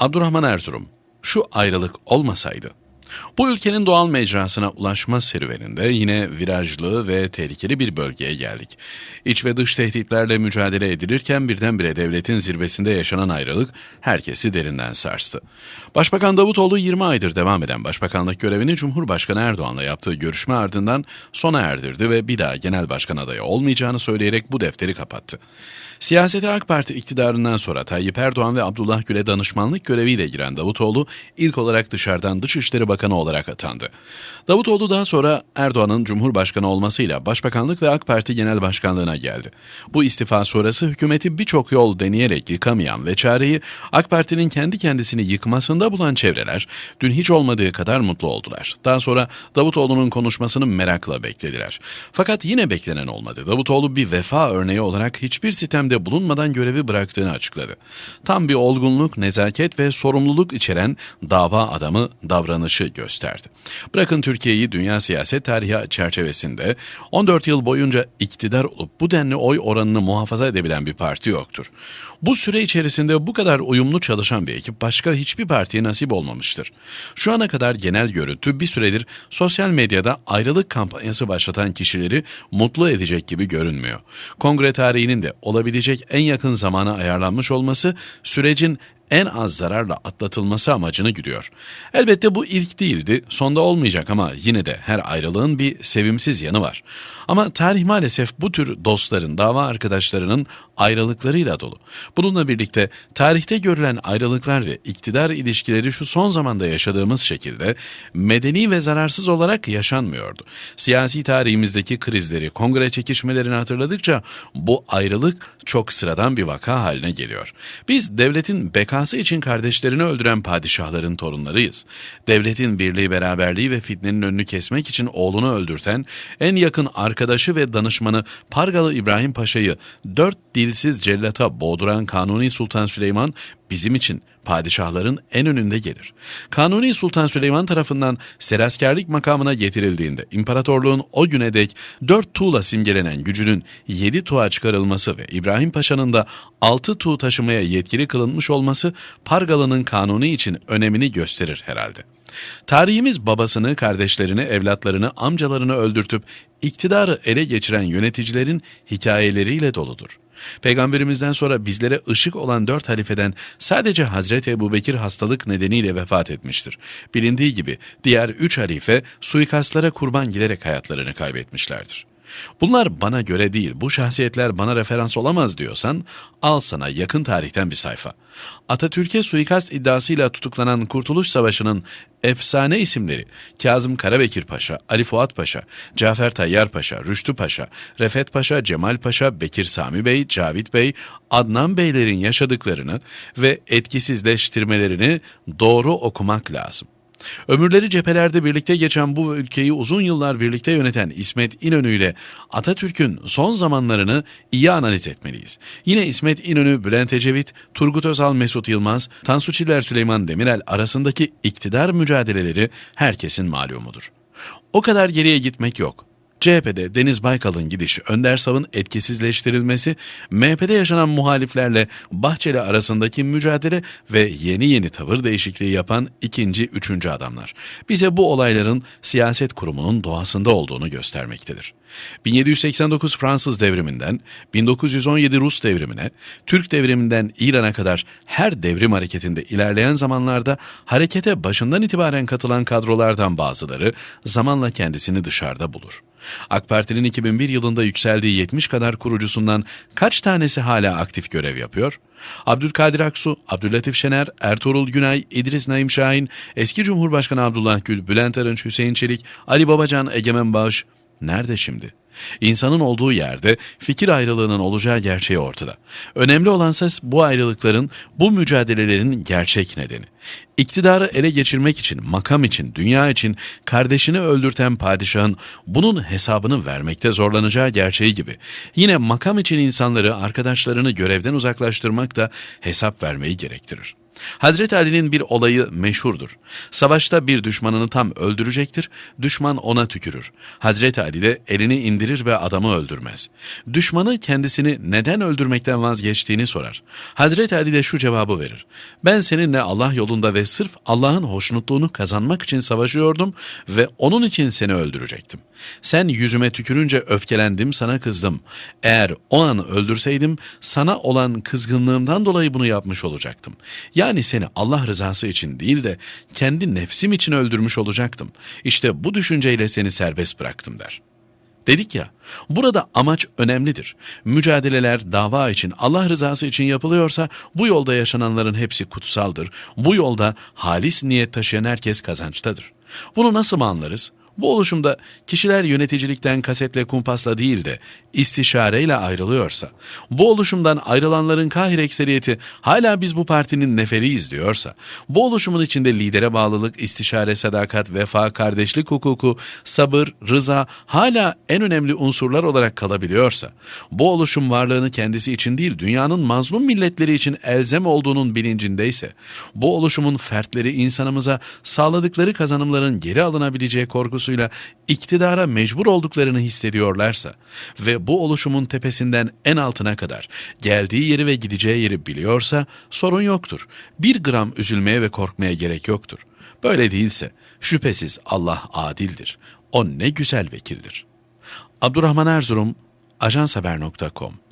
Abdurrahman Erzurum, şu ayrılık olmasaydı, bu ülkenin doğal mecrasına ulaşma serüveninde yine virajlı ve tehlikeli bir bölgeye geldik. İç ve dış tehditlerle mücadele edilirken birdenbire devletin zirvesinde yaşanan ayrılık herkesi derinden sarstı. Başbakan Davutoğlu 20 aydır devam eden başbakanlık görevini Cumhurbaşkanı Erdoğan'la yaptığı görüşme ardından sona erdirdi ve bir daha genel başkan adayı olmayacağını söyleyerek bu defteri kapattı. Siyasete AK Parti iktidarından sonra Tayyip Erdoğan ve Abdullah Gül'e danışmanlık göreviyle giren Davutoğlu ilk olarak dışarıdan Dışişleri Bakanı olarak atandı. Davutoğlu daha sonra Erdoğan'ın Cumhurbaşkanı olmasıyla Başbakanlık ve AK Parti Genel Başkanlığına geldi. Bu istifa sonrası hükümeti birçok yol deneyerek yıkamayan ve çareyi AK Parti'nin kendi kendisini yıkmasında bulan çevreler dün hiç olmadığı kadar mutlu oldular. Daha sonra Davutoğlu'nun konuşmasını merakla beklediler. Fakat yine beklenen olmadı. Davutoğlu bir vefa örneği olarak hiçbir sistemde bulunmadan görevi bıraktığını açıkladı. Tam bir olgunluk, nezaket ve sorumluluk içeren dava adamı davranışı gösterdi. Bırakın Türkiye'yi dünya siyaset tarihi çerçevesinde 14 yıl boyunca iktidar olup bu denli oy oranını muhafaza edebilen bir parti yoktur. Bu süre içerisinde bu kadar uyumlu çalışan bir ekip başka hiçbir partiye nasip olmamıştır. Şu ana kadar genel görüntü bir süredir sosyal medyada ayrılık kampanyası başlatan kişileri mutlu edecek gibi görünmüyor. Kongre tarihinin de olabilecek en yakın zamana ayarlanmış olması sürecin en az zararla atlatılması amacını güdüyor. Elbette bu ilk değildi, sonda olmayacak ama yine de her ayrılığın bir sevimsiz yanı var. Ama tarih maalesef bu tür dostların, dava arkadaşlarının ayrılıklarıyla dolu. Bununla birlikte tarihte görülen ayrılıklar ve iktidar ilişkileri şu son zamanda yaşadığımız şekilde medeni ve zararsız olarak yaşanmıyordu. Siyasi tarihimizdeki krizleri, kongre çekişmelerini hatırladıkça bu ayrılık çok sıradan bir vaka haline geliyor. Biz devletin bekası için kardeşlerini öldüren padişahların torunlarıyız. Devletin birliği, beraberliği ve fitnenin önünü kesmek için oğlunu öldürten en yakın arkadaşı ve danışmanı Pargalı İbrahim Paşa'yı dört dilsiz cellata boğduran Kanuni Sultan Süleyman bizim için padişahların en önünde gelir. Kanuni Sultan Süleyman tarafından seraskerlik makamına getirildiğinde imparatorluğun o güne dek dört tuğla simgelenen gücünün yedi tuğa çıkarılması ve İbrahim Paşa'nın da altı tuğ taşımaya yetkili kılınmış olması Pargalı'nın kanuni için önemini gösterir herhalde. Tarihimiz babasını, kardeşlerini, evlatlarını, amcalarını öldürtüp iktidarı ele geçiren yöneticilerin hikayeleriyle doludur. Peygamberimizden sonra bizlere ışık olan dört halifeden sadece Hazreti Ebu Bekir hastalık nedeniyle vefat etmiştir. Bilindiği gibi diğer üç halife suikastlara kurban giderek hayatlarını kaybetmişlerdir. Bunlar bana göre değil, bu şahsiyetler bana referans olamaz diyorsan, al sana yakın tarihten bir sayfa. Atatürk'e suikast iddiasıyla tutuklanan Kurtuluş Savaşı'nın efsane isimleri Kazım Karabekir Paşa, Ali Fuat Paşa, Cafer Tayyar Paşa, Rüştü Paşa, Refet Paşa, Cemal Paşa, Bekir Sami Bey, Cavit Bey, Adnan Beylerin yaşadıklarını ve etkisizleştirmelerini doğru okumak lazım. Ömürleri cephelerde birlikte geçen bu ülkeyi uzun yıllar birlikte yöneten İsmet İnönü ile Atatürk'ün son zamanlarını iyi analiz etmeliyiz. Yine İsmet İnönü, Bülent Ecevit, Turgut Özal, Mesut Yılmaz, Tansu Çiller, Süleyman Demirel arasındaki iktidar mücadeleleri herkesin malumudur. O kadar geriye gitmek yok. CHP'de Deniz Baykal'ın gidişi, Önder Sav'ın etkisizleştirilmesi, MHP'de yaşanan muhaliflerle Bahçeli arasındaki mücadele ve yeni yeni tavır değişikliği yapan ikinci, üçüncü adamlar. Bize bu olayların siyaset kurumunun doğasında olduğunu göstermektedir. 1789 Fransız devriminden 1917 Rus devrimine, Türk devriminden İran'a kadar her devrim hareketinde ilerleyen zamanlarda harekete başından itibaren katılan kadrolardan bazıları zamanla kendisini dışarıda bulur. AK Parti'nin 2001 yılında yükseldiği 70 kadar kurucusundan kaç tanesi hala aktif görev yapıyor? Abdülkadir Aksu, Abdüllatif Şener, Ertuğrul Günay, İdris Naim Şahin, eski Cumhurbaşkanı Abdullah Gül, Bülent Arınç, Hüseyin Çelik, Ali Babacan, Egemen Bağış, Nerede şimdi? İnsanın olduğu yerde fikir ayrılığının olacağı gerçeği ortada. Önemli olansa bu ayrılıkların, bu mücadelelerin gerçek nedeni. İktidarı ele geçirmek için, makam için, dünya için kardeşini öldürten padişahın bunun hesabını vermekte zorlanacağı gerçeği gibi. Yine makam için insanları, arkadaşlarını görevden uzaklaştırmak da hesap vermeyi gerektirir. Hazreti Ali'nin bir olayı meşhurdur. Savaşta bir düşmanını tam öldürecektir, düşman ona tükürür. Hazreti Ali de elini indirir ve adamı öldürmez. Düşmanı kendisini neden öldürmekten vazgeçtiğini sorar. Hazreti Ali de şu cevabı verir. Ben seninle Allah yolunda ve sırf Allah'ın hoşnutluğunu kazanmak için savaşıyordum ve onun için seni öldürecektim. Sen yüzüme tükürünce öfkelendim, sana kızdım. Eğer o an öldürseydim sana olan kızgınlığımdan dolayı bunu yapmış olacaktım. Yani seni Allah rızası için değil de kendi nefsim için öldürmüş olacaktım. İşte bu düşünceyle seni serbest bıraktım der. Dedik ya, burada amaç önemlidir. Mücadeleler dava için, Allah rızası için yapılıyorsa bu yolda yaşananların hepsi kutsaldır. Bu yolda halis niyet taşıyan herkes kazançtadır. Bunu nasıl mı anlarız? Bu oluşumda kişiler yöneticilikten kasetle kumpasla değil de istişareyle ayrılıyorsa, bu oluşumdan ayrılanların kahir ekseriyeti hala biz bu partinin neferiyiz diyorsa, bu oluşumun içinde lidere bağlılık, istişare, sadakat, vefa, kardeşlik hukuku, sabır, rıza hala en önemli unsurlar olarak kalabiliyorsa, bu oluşum varlığını kendisi için değil dünyanın mazlum milletleri için elzem olduğunun bilincindeyse, bu oluşumun fertleri insanımıza sağladıkları kazanımların geri alınabileceği korkusuyla iktidara mecbur olduklarını hissediyorlarsa ve bu oluşumun tepesinden en altına kadar geldiği yeri ve gideceği yeri biliyorsa sorun yoktur. Bir gram üzülmeye ve korkmaya gerek yoktur. Böyle değilse şüphesiz Allah adildir. O ne güzel vekildir. Abdurrahman Erzurum, ajanshaber.com